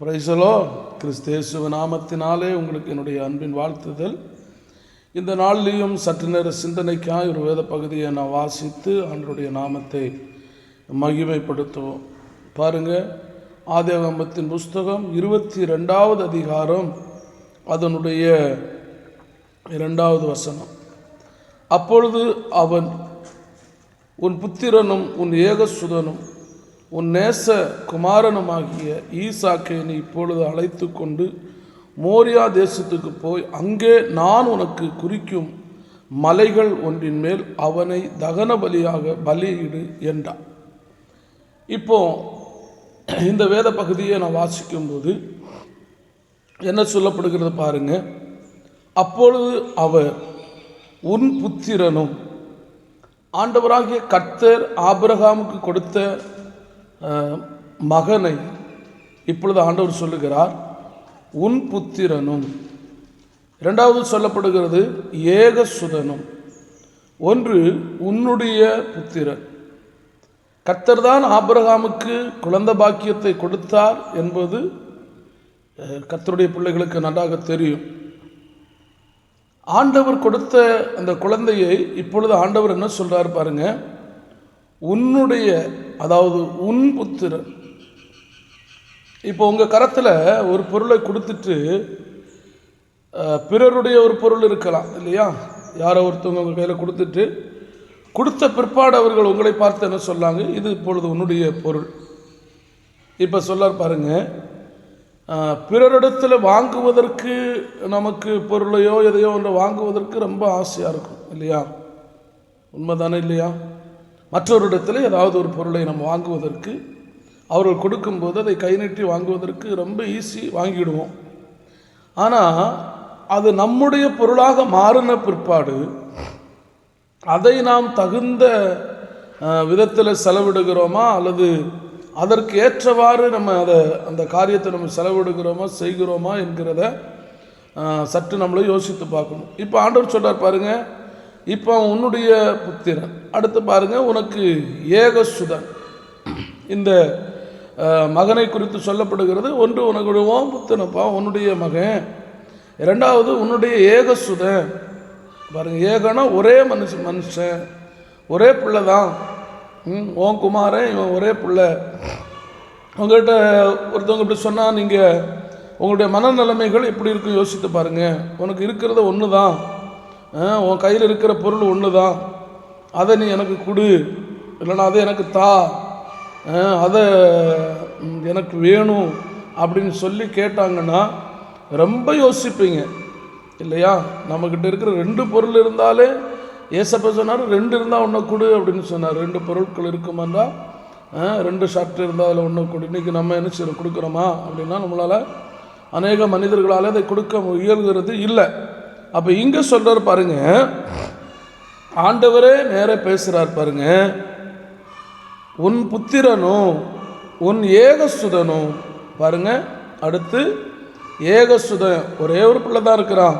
பிரைசலோ கிறிஸ்தேசுவ நாமத்தினாலே உங்களுக்கு என்னுடைய அன்பின் வாழ்த்துதல். இந்த நாளிலையும் சற்று நேர சிந்தனைக்காக ஒரு வேத பகுதியை நான் வாசித்து ஆண்டருடைய நாமத்தை மகிமைப்படுத்துவோம். பாருங்க ஆதியாகமத்தின் புஸ்தகம் இருபத்தி ரெண்டாவது அதிகாரம் அதனுடைய இரண்டாவது வசனம். அப்பொழுது அவன் உன் புத்திரனும் உன் ஏகசுதனும் உன் நேச குமாரனுமாகிய ஈசாக்கை நீ இப்பொழுது அழைத்து கொண்டு மோரியா தேசத்துக்கு போய் அங்கே நான் உனக்கு குறிக்கும் மலைகள் ஒன்றின் மேல் அவனை தகன பலியாக பலியிடு என்றான். இப்போ இந்த வேத பகுதியை நான் வாசிக்கும்போது என்ன சொல்லப்படுகிறது பாருங்க. அப்பொழுது அவர் உன் புத்திரனும் ஆண்டவராகிய கர்த்தர் ஆபிரகாமுக்கு கொடுத்த மகனை இப்பொழுது ஆண்டவர் சொல்லுகிறார் உன் புத்திரனும். இரண்டாவது சொல்லப்படுகிறது ஏகசுதனும். ஒன்று உன்னுடைய புத்திரன். கர்த்தர் தான் ஆபிரகாமுக்கு குழந்தை பாக்கியத்தை கொடுத்தார் என்பது கத்தருடைய பிள்ளைகளுக்கு நன்றாக தெரியும். ஆண்டவர் கொடுத்த அந்த குழந்தையை இப்பொழுது ஆண்டவர் என்ன சொல்கிறார் பாருங்கள் உன்னுடைய அதாவது உன் புத்திரன். இப்போ உங்கள் கரத்தில் ஒரு பொருளை கொடுத்துட்டு பிறருடைய ஒரு பொருள் இருக்கலாம் இல்லையா? யாரோ ஒருத்தவங்க உங்கள் கையில் கொடுத்துட்டு கொடுத்த பிற்பாடு அவர்கள் உங்களை பார்த்து என்ன சொல்லாங்க இது இப்பொழுது உன்னுடைய பொருள். இப்போ சொல்லார் பாருங்கள் பிறரிடத்தில் வாங்குவதற்கு நமக்கு பொருளையோ எதையோ ஒன்று வாங்குவதற்கு ரொம்ப ஆசையாக இருக்கும் இல்லையா? உண்மைதானே இல்லையா? மற்றொரு ஏதாவது ஒரு பொருளை நம்ம வாங்குவதற்கு அவர்கள் கொடுக்கும்போது அதை கை நீட்டி வாங்குவதற்கு ரொம்ப ஈஸி வாங்கிடுவோம். ஆனால் அது நம்முடைய பொருளாக மாறின பிற்பாடு அதை நாம் தகுந்த விதத்தில் செலவிடுகிறோமா? அல்லது அதற்கு ஏற்றவாறு நம்ம அதை அந்த காரியத்தை நம்ம செலவிடுகிறோமா செய்கிறோமா என்கிறத சற்று நம்மளை யோசித்து பார்க்கணும். இப்போ ஆண்டவர் சொல்கிறார் பாருங்க இப்போ உன்னுடைய புத்திரன். அடுத்து பாருங்கள் உனக்கு ஏகசுதன். இந்த மகனை குறித்து சொல்லப்படுகிறது ஒன்று உனக்கு ஓம் புத்தனப்பா உன்னுடைய மகன். இரண்டாவது உன்னுடைய ஏகசுதன். பாருங்கள் ஏகனா ஒரே மனுஷன் மனுஷன். ஒரே பிள்ளை தான். ம் ஓம் குமாரன் இவன் ஒரே பிள்ளை. உங்கள்கிட்ட ஒருத்தவங்க இப்படி சொன்னால் நீங்கள் உங்களுடைய மனநிலைமைகள் எப்படி இருக்கும் யோசித்து பாருங்கள் உனக்கு இருக்கிறது ஒன்று தான் உன் கையில் இருக்கிற பொருள் ஒன்று தான் அதை நீ எனக்கு கொடு. இல்லைன்னா அதை எனக்கு தா. அதை எனக்கு வேணும் அப்படின்னு சொல்லி கேட்டாங்கன்னா ரொம்ப யோசிப்பீங்க. இல்லையா? நம்மக்கிட்ட இருக்கிற ரெண்டு பொருள் இருந்தாலே ஏசப்ப சொன்னார் ரெண்டு இருந்தால் ஒன்று கொடு அப்படின்னு சொன்னார். ரெண்டு பொருட்கள் இருக்குமாண்டா? ரெண்டு ஷர்ட் இருந்தால் அதில் ஒன்று கொடு. இன்றைக்கி நம்ம என்ன செய்யறோம்? கொடுக்குறோமா? அப்படின்னா நம்மளால் அநேக மனிதர்களால் அதை கொடுக்க இயல்கிறது இல்லை. அப்போ இங்கே சொல்கிறார் பாருங்க. ஆண்டவரே நேரா பேசுகிறார் பாருங்க. உன் புத்திரனும் உன் ஏகசுதனும் பாருங்க அடுத்து ஏகசுதன் ஒரே ஒரு பிள்ளை தான் இருக்கிறான்.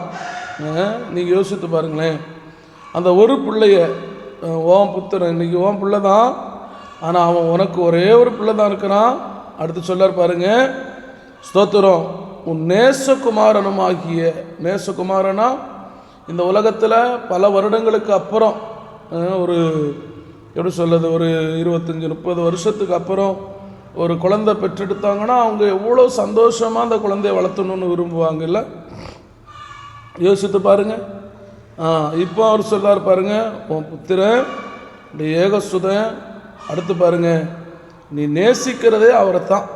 நீங்கள் யோசித்து பாருங்களேன். அந்த ஒரு பிள்ளைய ஓம் புத்திரன் இன்றைக்கி ஓம் பிள்ளை தான். ஆனால் அவன் உனக்கு ஒரே ஒரு பிள்ளை தான் இருக்கிறான். அடுத்து சொல்லார் பாருங்க. ஸ்தோத்திரம். உன் நேசகுமாரனுமாகிய நேசகுமாரனா? இந்த உலகத்தில் பல வருடங்களுக்கு அப்புறம் ஒரு எப்படி சொல்லுது ஒரு இருபத்தஞ்சி முப்பது வருஷத்துக்கு அப்புறம் ஒரு குழந்தை பெற்றெடுத்தாங்கன்னா அவங்க எவ்வளோ சந்தோஷமாக அந்த குழந்தைய வளர்த்தணும்னு விரும்புவாங்கல்ல யோசித்து பாருங்க. இப்போ அவர் சொல்லார் பாருங்கள் உன் புத்திரன் இந்த ஏகசுதன் அடுத்து பாருங்க நீ நேசிக்கிறதே அவரை தான்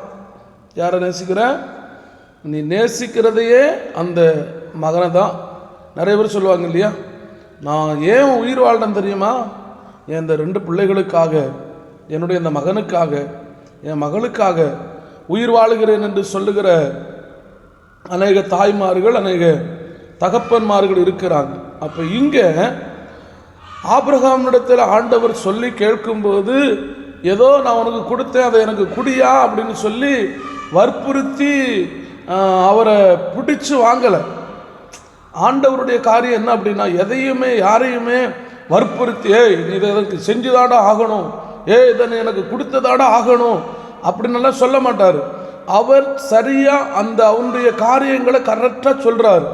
யாரை நேசிக்கிற? நீ நேசிக்கிறதையே அந்த மகனை தான் நிறைய பேர் சொல்லுவாங்க இல்லையா? நான் ஏன் உயிர் வாழ்றேன் தெரியுமா? என் இந்த ரெண்டு பிள்ளைகளுக்காக என்னுடைய இந்த மகனுக்காக என் மகளுக்காக உயிர் வாழுகிறேன் என்று சொல்லுகிற அநேக தாய்மார்கள் அநேக தகப்பன்மார்கள் இருக்கிறாங்க. அப்போ இங்கே ஆபிரகாமிடத்தில் ஆண்டவர் சொல்லி கேட்கும்போது ஏதோ நான் உனக்கு கொடுத்தேன் அதை எனக்கு குடியா அப்படின்னு சொல்லி வற்புறுத்தி அவரை பிடிச்சு வாங்கலை. ஆண்டவருடைய காரியம் என்ன அப்படின்னா எதையுமே யாரையுமே வற்புறுத்தி ஏய் நீ இதை எனக்கு செஞ்சுதாடா ஆகணும். ஏய் இதை எனக்கு கொடுத்ததாடா ஆகணும். அப்படின்னெல்லாம் சொல்ல மாட்டார். அவர் சரியாக அந்த அவனுடைய காரியங்களை கரெக்டாக சொல்கிறார்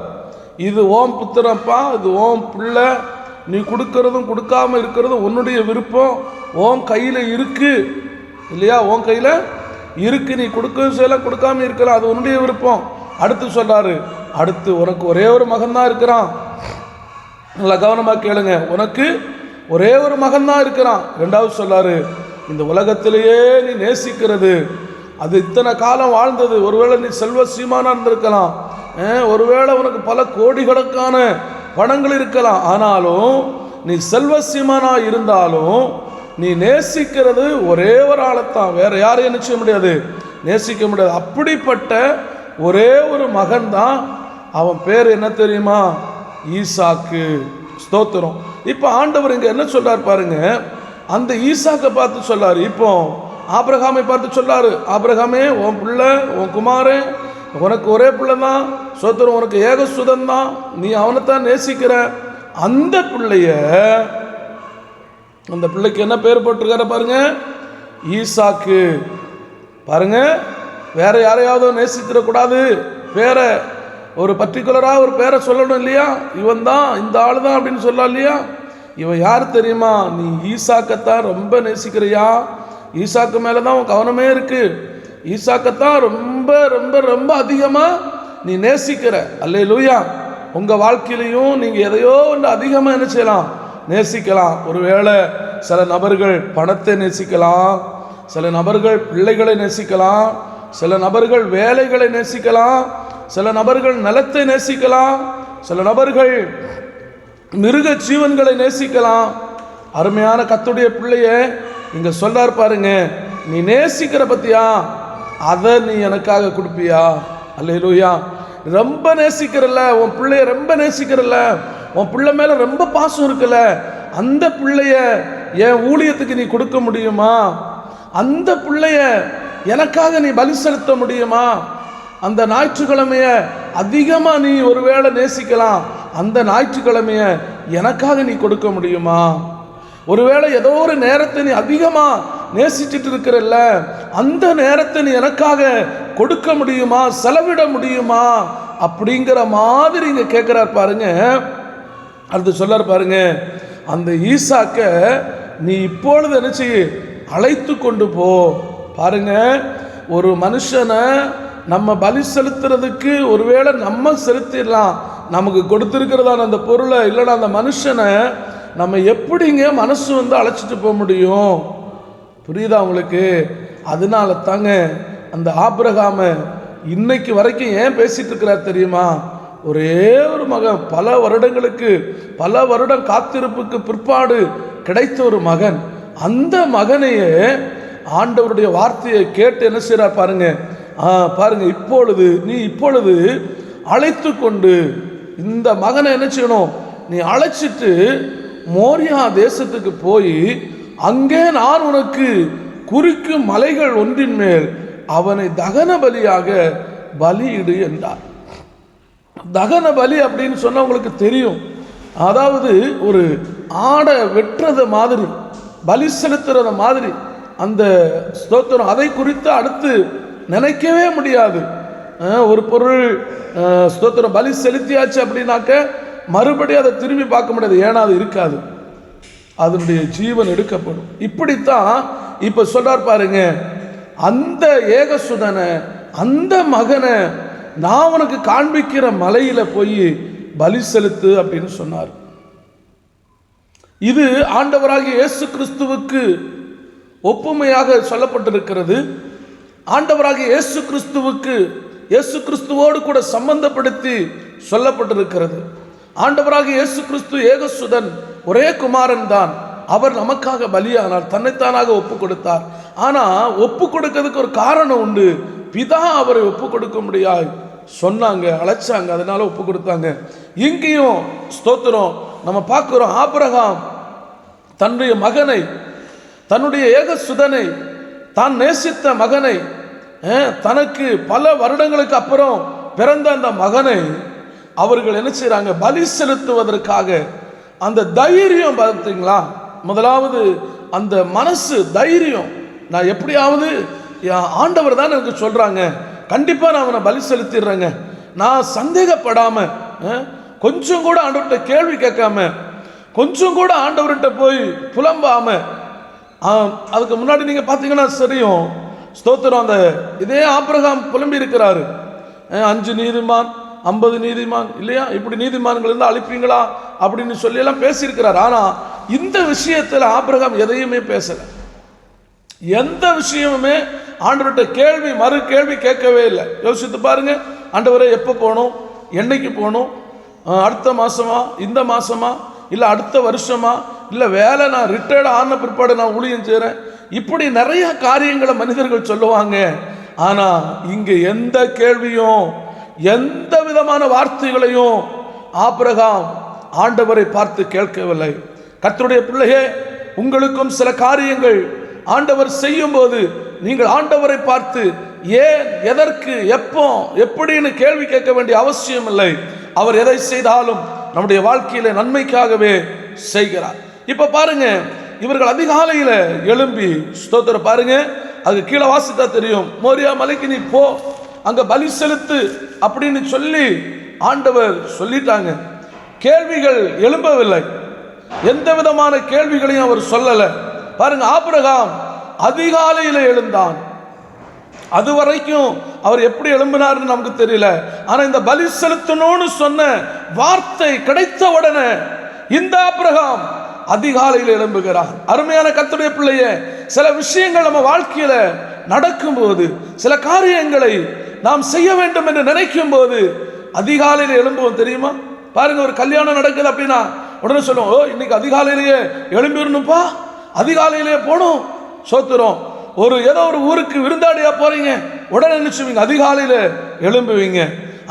இது ஓம் புத்திரப்பா இது ஓம் பிள்ளை. நீ கொடுக்கறதும் கொடுக்காம இருக்கிறதும் உன்னுடைய விருப்பம். ஓம் கையில் இருக்குது இல்லையா? ஓம் கையில் இருக்கு நீ கொடுக்கவும் செய்யலாம் கொடுக்காம இருக்கலாம் அது உன்னுடைய விருப்பம். அடுத்து சொல்றாரு அடுத்து உனக்கு ஒரே ஒரு மகன்தான் இருக்கிறான். நல்லா கவனமாக கேளுங்க உனக்கு ஒரே ஒரு மகன்தான் இருக்கிறான். ரெண்டாவது சொல்லாரு இந்த உலகத்திலேயே நீ நேசிக்கிறது அது இத்தனை காலம் வாழ்ந்தது ஒருவேளை நீ செல்வ சீமானா இருந்திருக்கலாம். ஒருவேளை உனக்கு பல கோடிக்கணக்கான பணங்கள் இருக்கலாம். ஆனாலும் நீ செல்வ சீமானா இருந்தாலும் நீ நேசிக்கிறது ஒரே ஒரு ஆளைத்தான். வேற யாரையும் நிச்சய முடியாது? நேசிக்க முடியாது. அப்படிப்பட்ட ஒரே ஒரு மகன் தான் அவன் பேர் என்ன தெரியுமா? ஈசாக்கு. ஸ்தோத்திரம். இப்போ ஆண்டவர் இங்கே என்ன சொல்கிறார் பாருங்க? அந்த ஈசாக்கை பார்த்து சொல்லார். இப்போ ஆப்ரஹாமை பார்த்து சொல்லாரு. ஆப்ரஹாமே உன் பிள்ளை உன் குமாரன் உனக்கு ஒரே பிள்ளை தான் சோத்திரம் உனக்கு ஏக சுதன் தான் நீ அவனைத்தான் நேசிக்கிற. அந்த பிள்ளைய அந்த பிள்ளைக்கு என்ன பேர் போட்டிருக்காரு பாருங்க. ஈசாக்கு. பாருங்க வேற யாரையாவது நேசித்திடக்கூடாது. பேரை ஒரு பர்டிகுலராக ஒரு பேரை சொல்லணும் இல்லையா? இவன் தான் இந்த ஆள் தான் அப்படின்னு சொல்லலாம் இல்லையா? இவன் யார் தெரியுமா? நீ ஈசாக்கத்தான் ரொம்ப நேசிக்கிறியா? ஈசாக்கு மேலே தான் உன் கவனமே இருக்கு. ஈசாக்கத்தான் ரொம்ப ரொம்ப ரொம்ப அதிகமாக நீ நேசிக்கிற. அல்லே லூயா உங்கள் வாழ்க்கையிலையும் நீங்கள் எதையோ ஒன்று அதிகமாக என்ன செய்யலாம்? நேசிக்கலாம். ஒருவேளை சில நபர்கள் பணத்தை நேசிக்கலாம் சில நபர்கள் பிள்ளைகளை நேசிக்கலாம் சில நபர்கள் வேலைகளை நேசிக்கலாம் சில நபர்கள் நலத்தை நேசிக்கலாம் சில நபர்கள் மிருக ஜீவன்களை நேசிக்கலாம். அருமையான கத்துடைய பிள்ளைய இங்க சொல்றார் பாருங்க நீ நேசிக்கிற பத்தியா? அதை நீ எனக்காக கொடுப்பியா? அல்லேலூயா. ரொம்ப நேசிக்கிறல்ல உன் பிள்ளைய ரொம்ப நேசிக்கிறல்ல. உன் பிள்ளை மேலே ரொம்ப பாசம் இருக்குல்ல அந்த பிள்ளைய என் ஊழியத்துக்கு நீ கொடுக்க முடியுமா? அந்த பிள்ளைய எனக்காக நீ பலி செலுத்த முடியுமா? அந்த ஞாயிற்றுக்கிழமைய அதிகமாக நீ ஒருவேளை நேசிக்கலாம். அந்த ஞாயிற்றுக்கிழமைய எனக்காக நீ கொடுக்க முடியுமா? ஒருவேளை ஏதோ ஒரு நேரத்தை நீ அதிகமாக நேசிச்சிட்டு இருக்கிறல்ல அந்த நேரத்தை நீ எனக்காக கொடுக்க முடியுமா? செலவிட முடியுமா? அப்படிங்கிற மாதிரி இங்கே கேட்கிறார் பாருங்க. அடுத்து சொல்லார் பாருங்க. அந்த ஈசாக்க நீ இப்பொழுது என்ன செய்ய? அழைத்து கொண்டு போ. பாருங்க ஒரு மனுஷனை நம்ம பலி செலுத்துறதுக்கு ஒருவேளை நம்ம செலுத்திடலாம். நமக்கு கொடுத்துருக்கிறதான அந்த பொருளை இல்லைன்னா அந்த மனுஷனை நம்ம எப்படிங்க மனசு வந்து அழைச்சிட்டு போக முடியும்? புரியுதா உங்களுக்கு? அதனால தாங்க அந்த ஆபிரகாம இன்னைக்கு வரைக்கும் ஏன் பேசிகிட்டு இருக்கிறார் தெரியுமா? ஒரே ஒரு மகன். பல வருடங்களுக்கு பல வருடம் காத்திருப்புக்கு பிற்பாடு கிடைத்த ஒரு மகன். அந்த மகனையே ஆண்டவருடைய வார்த்தையை கேட்டு என்ன செய்கிறா பாருங்க. ஆ பாருங்க இப்பொழுது நீ இப்பொழுது அழைத்து கொண்டு இந்த மகனை என்ன செய்யணும்? நீ அழைச்சிட்டு மோரியா தேசத்துக்கு போய் அங்கே நான் உனக்கு குறிக்கும் மலைகள் ஒன்றின் மேல் அவனை தகன பலியாக பலியிடு என்றார். தகன பலி அப்படின்னு சொன்னால் உங்களுக்கு தெரியும். அதாவது ஒரு ஆடை வெட்டுறது மாதிரி பலி செலுத்துறத மாதிரி அந்த ஸ்தோத்திரம் அதை குறித்து அடுத்து நினைக்கவே முடியாது. ஒரு பொருள் ஸ்தோத்திரம் பலி செலுத்தியாச்சு அப்படின்னாக்க மறுபடியும் அதை திரும்பி பார்க்க முடியாது. ஏன்னா அது இருக்காது. அதனுடைய ஜீவன் எடுக்கப்படும். இப்படித்தான் இப்போ சொல்கிறார் பாருங்க. அந்த ஏகசுதனை அந்த மகனை நான் உனக்கு காண்பிக்கிற மலையில் போய் பலி செலுத்து அப்படின்னு சொன்னார். இது ஆண்டவராகிய இயேசு கிறிஸ்துவுக்கு ஒப்புமையாக சொல்லப்பட்டிருக்கிறது. ஆண்டவராகிய இயேசு கிறிஸ்துவுக்கு இயேசு கிறிஸ்துவோடு கூட சம்பந்தப்படுத்தி சொல்லப்பட்டிருக்கிறது. ஆண்டவராகிய இயேசு கிறிஸ்து ஏகசுதன் ஒரே குமாரன் தான். அவர் நமக்காக பலியானார் தன்னைத்தானாக ஒப்பு கொடுத்தார். ஆனால் ஒப்பு கொடுக்கிறதுக்கு ஒரு காரணம் உண்டு. பிதா அவரை ஒப்பு கொடுக்க முடியாது சொன்னாங்க அழைச்சாங்க அதனால ஒப்பு கொடுத்தாங்க. இங்கேயும் ஸ்தோத்திரம். நம்ம பார்க்குறோம் ஆபிரகாம் தன்னுடைய மகனை தன்னுடைய ஏக சுதனை தான் நேசித்த மகனை தனக்கு பல வருடங்களுக்கு அப்புறம் பிறந்த அந்த மகனை அவர்கள் என்ன செய்கிறாங்க பலி செலுத்துவதற்காக அந்த தைரியம் பார்த்தீங்களா முதலாவது அந்த மனசு தைரியம். நான் எப்படியாவது ஆண்டவர் தான் எனக்கு சொல்கிறாங்க கண்டிப்பாக நான் அவனை பலி செலுத்திடுறேங்க. நான் சந்தேகப்படாமல் கொஞ்சம் கூட ஆண்டவர்கிட்ட கேள்வி கேட்காம கொஞ்சம் கூட ஆண்டவர்கிட்ட போய் புலம்பாம அதுக்கு முன்னாடி நீங்கள் பார்த்தீங்கன்னா சரியும் ஸ்தோத்திரம் அந்த இதே ஆபிரகாம் புலம்பி இருக்கிறாரு. அஞ்சு நீதிமான் ஐம்பது நீதிமான் இல்லையா? இப்படி நீதிமான்கள் இருந்தால் அழிப்பீங்களா? அப்படின்னு சொல்லி எல்லாம் பேசியிருக்கிறார். ஆனால் இந்த விஷயத்தில் ஆபிரகாம் எதையுமே பேசலை. எந்த விஷயமுமே ஆண்டவர்கிட்ட கேள்வி மறு கேள்வி கேட்கவே இல்லை. யோசித்து பாருங்க. ஆண்டவரே எப்போ போகணும்? என்னைக்கு போகணும்? அடுத்த மாதமா இந்த மாதமா இல்லை அடுத்த வருஷமா? இல்லை வேலை நான் ரிட்டையர்ட் ஆன பிற்பாடு நான் ஊழியம் செய்கிறேன் இப்படி நிறைய காரியங்களை மனிதர்கள் சொல்லுவாங்க. ஆனால் இங்கே எந்த கேள்வியும் எந்த விதமான வார்த்தைகளையும் ஆபிரகாம் ஆண்டவரை பார்த்து கேட்கவில்லை. கத்தருடைய பிள்ளையே உங்களுக்கும் சில காரியங்கள் ஆண்டவர் செய்யும்போது நீங்கள் ஆண்டவரை பார்த்து ஏன் எதற்கு எப்போ எப்படின்னு கேள்வி கேட்க வேண்டிய அவசியம் இல்லை. அவர் எதை செய்தாலும் நம்முடைய வாழ்க்கையில நன்மைக்காகவே செய்கிறார். இப்ப பாருங்க இவர்கள் அதிகாலையில எழும்பி ஸ்தோத்திர பாருங்க அது கீழே வாசித்தா தெரியும் மோரியா மலைக்கு நீ போ அங்க பலி செலுத்து அப்படின்னு சொல்லி ஆண்டவர் சொல்லிட்டாங்க. கேள்விகள் எழும்பவில்லை. எந்த விதமான கேள்விகளையும் அவர் சொல்லலை. பாருங்க ஆபிரகாம் அதிகாலையில் எழுந்தான். அது வரைக்கும் அவர் எப்படி எழும்பினார்னு நமக்கு தெரியல. ஆனால் இந்த பலி செலுத்தணும்னு சொன்ன வார்த்தை கிடைத்த உடனே இந்த ஆபிரகாம் அதிகாலையில் எழும்புகிறார். அருமையான கத்துடைய பிள்ளைய சில விஷயங்கள் நம்ம வாழ்க்கையில் நடக்கும்போது சில காரியங்களை நாம் செய்ய வேண்டும் என்று நினைக்கும் போது அதிகாலையில் எழும்புவோம் தெரியுமா? பாருங்க ஒரு கல்யாணம் நடக்குது அப்படின்னா உடனே சொல்லுவோம் ஓ இன்னைக்கு அதிகாலையிலேயே எழும்பிடணும்ப்பா. அதிகாலையிலேயே போகணும் சோத்துறோம். ஒரு ஏதோ ஒரு ஊருக்கு விருந்தாடியாக போகிறீங்க உடனே நினைச்சுவீங்க அதிகாலையில் எழும்புவீங்க.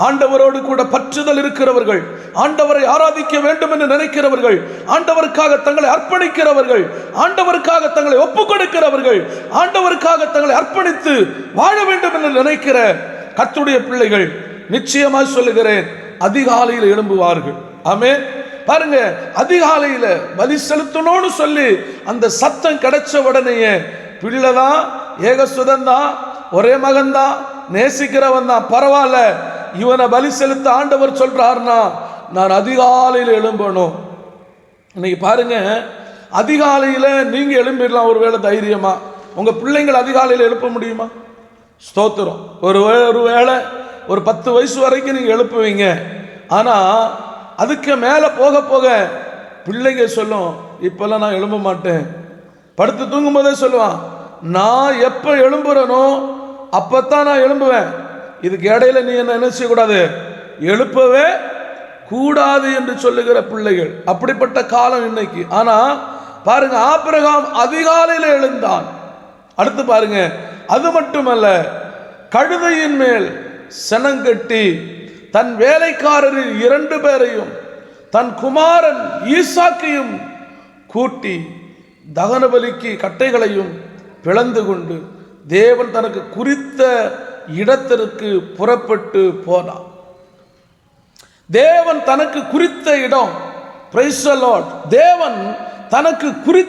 ஆண்டவரோடு கூட பற்றுதல் இருக்கிறவர்கள் ஆண்டவரை ஆராதிக்க வேண்டும் என்று நினைக்கிறவர்கள் ஆண்டவருக்காக தங்களை அர்ப்பணிக்கிறவர்கள் ஆண்டவருக்காக தங்களை ஒப்புக் கொடுக்கிறவர்கள் ஆண்டவருக்காக தங்களை அர்ப்பணித்து வாழ வேண்டும் என்று நினைக்கிற கத்துடைய பிள்ளைகள் நிச்சயமாய் சொல்லுகிறேன் அதிகாலையில் எழும்புவார்கள். ஆமே பாருங்க அதிகாலையில பலி செலுத்தணும்னு சொல்லி அந்த சத்தம் கிடைச்ச உடனேயே பிள்ளைதான் ஏகசுதன் தான் ஒரே மகன் தான் நேசிக்கிறவன் தான். பரவாயில்ல இவனை பலி செலுத்த ஆண்டவர் சொல்றாருன்னா நான் அதிகாலையில் எழும்பணும். இன்னைக்கு பாருங்க அதிகாலையில் நீங்க எழும்பிடலாம் ஒருவேளை தைரியமா. உங்க பிள்ளைங்களை அதிகாலையில் எழுப்ப முடியுமா? ஸ்தோத்திரம். ஒரு ஒரு வேளை ஒரு பத்து வயசு வரைக்கும் நீங்கள் எழுப்புவீங்க. ஆனால் அதுக்கு மேலே போக போக பிள்ளைங்க சொல்லும் இப்போல்லாம் நான் எழும்ப மாட்டேன். படுத்து தூங்கும் போதே சொல்லுவான் நான் எப்போ எழும்புறனோ அப்போத்தான் நான் எழும்புவேன். இதுக்கு இடையில நீ என்ன என்ன செய்யக்கூடாது? எழுப்பவே கூடாது என்று சொல்லுகிற பிள்ளைகள். அப்படிப்பட்ட காலம் இன்னைக்கு. ஆனால் பாருங்க ஆபிரகாம் அதிகாலையில் எழுந்தான். அடுத்து பாருங்க அது மட்டுமல்ல கழுதையின் மேல் சனங்கட்டி தன் வேலைக்காரரில் இரண்டு பேரையும் தன் குமாரன் ஈசாக்கையும் கூட்டி தகனபலிக்கு கட்டைகளையும் பிளந்து கொண்டு தேவன் தனக்கு குறித்த இடத்திற்கு புறப்பட்டு போனான். தேவன் தனக்கு குறித்த இடம் பிரைஸ் தேவன் தனக்கு குறித்த